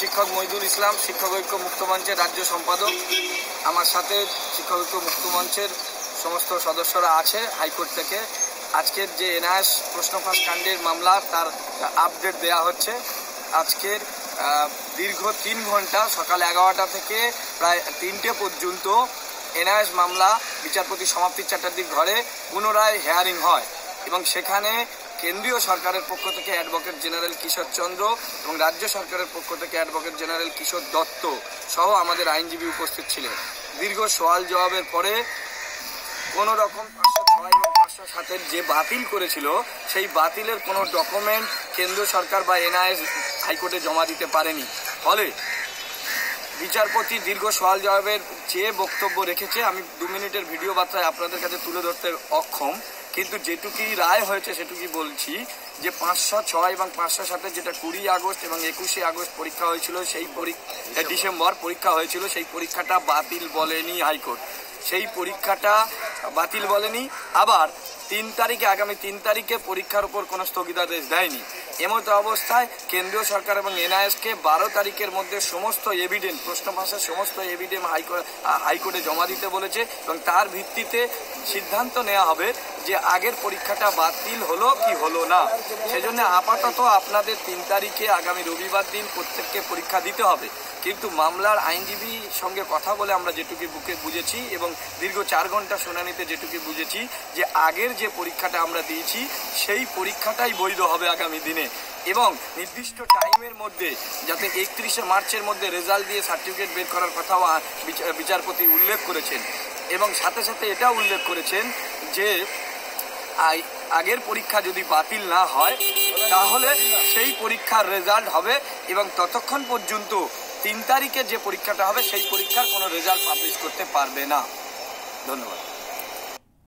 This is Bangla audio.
শিক্ষক মহিদুল ইসলাম, শিক্ষক ঐক্য মুক্ত মঞ্চের রাজ্য সম্পাদক, আমার সাথে শিক্ষক ঐক্য মুক্ত মঞ্চের সমস্ত সদস্যরা আছে হাইকোর্ট থেকে। আজকের যে এনআইএস প্রশ্নফাঁস কাণ্ডের মামলা, তার আপডেট দেয়া হচ্ছে। আজকের দীর্ঘ তিন ঘণ্টা, সকাল এগারোটা থেকে প্রায় তিনটে পর্যন্ত এনআইএস মামলা বিচারপতি সমাপ্তি চ্যাটার্জির ঘরে পুনরায় হেয়ারিং হয় এবং সেখানে কেন্দ্রীয় সরকারের পক্ষ থেকে অ্যাডভোকেট জেনারেল কিশোর চন্দ্র এবং রাজ্য সরকারের পক্ষ থেকে অ্যাডভোকেট জেনারেল কিশোর দত্ত সহ আমাদের আইনজীবী উপস্থিত ছিলেন। দীর্ঘ সওয়াল জবাবের পরে কোনো রকম পাঁচশো ছয় পাঁচশো সাতের যে বাতিল করেছিল, সেই বাতিলের কোনো ডকুমেন্ট কেন্দ্র সরকার বা এনআইএস হাইকোর্টে জমা দিতে পারেনি। ফলে বিচারপতি দীর্ঘ সওয়াল জবাবের যে বক্তব্য রেখেছে, আমি দু মিনিটের ভিডিও বার্তায় আপনাদের কাছে তুলে ধরতে অক্ষম। কিন্তু যেটুকুই রায় হয়েছে, সেটুকুই বলছি যে পাঁচশো ছয় এবং পাঁচশো সাথে যেটা কুড়ি আগস্ট এবং একুশে আগস্ট পরীক্ষা হয়েছিল, সেই পরীক্ষা ডিসেম্বর পরীক্ষা হয়েছিল, সেই পরীক্ষাটা বাতিল বলেনি হাইকোর্ট। সেই পরীক্ষাটা বাতিল বলেনি। আবার তিন তারিখে, আগামী তিন তারিখে পরীক্ষার উপর কোনো স্থগিতাদেশ দেয়নি। এমতো অবস্থায় কেন্দ্রীয় সরকার এবং এনআইএসকে বারো তারিখের মধ্যে সমস্ত এভিডেন্স প্রশ্ন ভাষার সমস্ত এভিডেন্স হাইকোর্ট হাইকোর্টে জমা দিতে বলেছে এবং তার ভিত্তিতে সিদ্ধান্ত নেওয়া হবে। যে আগের পরীক্ষাটা বাতিল হলো কি হলো না, সেজন্য আপাতত আপনাদের তিন তারিখে আগামী রবিবার দিন প্রত্যেককে পরীক্ষা দিতে হবে। কিন্তু মামলার আইনজীবী সঙ্গে কথা বলে আমরা যেটুকু বুকে বুঝেছি এবং দীর্ঘ চার ঘণ্টা শুনানিতে যেটুকু বুঝেছি যে আগের যে পরীক্ষাটা আমরা দিয়েছি, সেই পরীক্ষাটাই বৈধ হবে আগামী দিনে। এবং নির্দিষ্ট টাইমের মধ্যে, যাতে একত্রিশে মার্চের মধ্যে রেজাল্ট দিয়ে সার্টিফিকেট বের করার কথাও বিচারপতি উল্লেখ করেছেন। এবং সাথে সাথে এটা উল্লেখ করেছেন যে আগের পরীক্ষা যদি বাতিল না হয়, তাহলে সেই পরীক্ষার রেজাল্ট হবে এবং ততক্ষণ পর্যন্ত তিন তারিখে যে পরীক্ষাটা হবে, সেই পরীক্ষার কোনো রেজাল্ট পাবলিশ করতে পারবে না। ধন্যবাদ।